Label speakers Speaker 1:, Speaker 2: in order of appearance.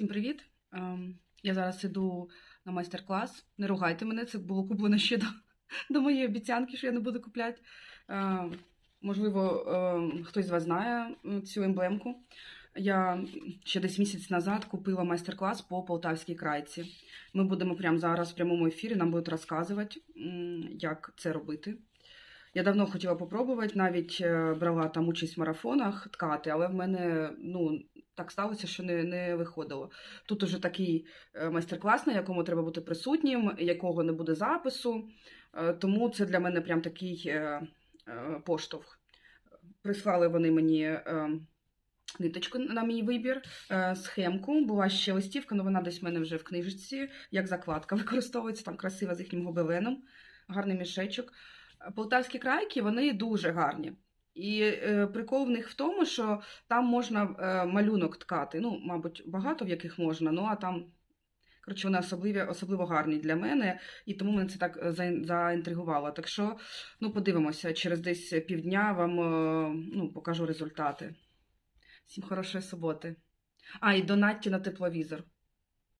Speaker 1: Всім привіт! Ем, Я зараз іду на майстер-клас. Не ругайте мене, це було куплено ще до, до моєї обіцянки, що я не буду купляти. Ем, Можливо, ем, хтось з вас знає цю емблемку. Я ще десь місяць назад купила майстер-клас по Полтавській крайці. Ми будемо прямо зараз в прямому ефірі, нам будуть розказувати, як це робити. Я давно хотіла попробувати, навіть е, брала там участь в марафонах ткати, але в мене ну, так сталося, що не, не виходило. Тут уже такий е, майстер-клас, на якому треба бути присутнім, якого не буде запису. Е, Тому це для мене прям такий е, поштовх. Прислали вони мені ниточку на мій вибір, схемку. Була ще листівка, але вона десь в мене вже в книжечці, як закладка використовується, там красива з їхнім гобеленом, гарний мішечок. Полтавські крайки вони дуже гарні. І е, прикол в них в тому, що там можна е, малюнок ткати. Ну, мабуть, багато в яких можна, ну а там, коротше, вони особливі, особливо гарні для мене, і тому мене це так е, заінтригувало. Так що, ну, подивимося, через десь півдня вам е, ну, покажу результати. Всім хорошої суботи. А, і донатьте на тепловізор.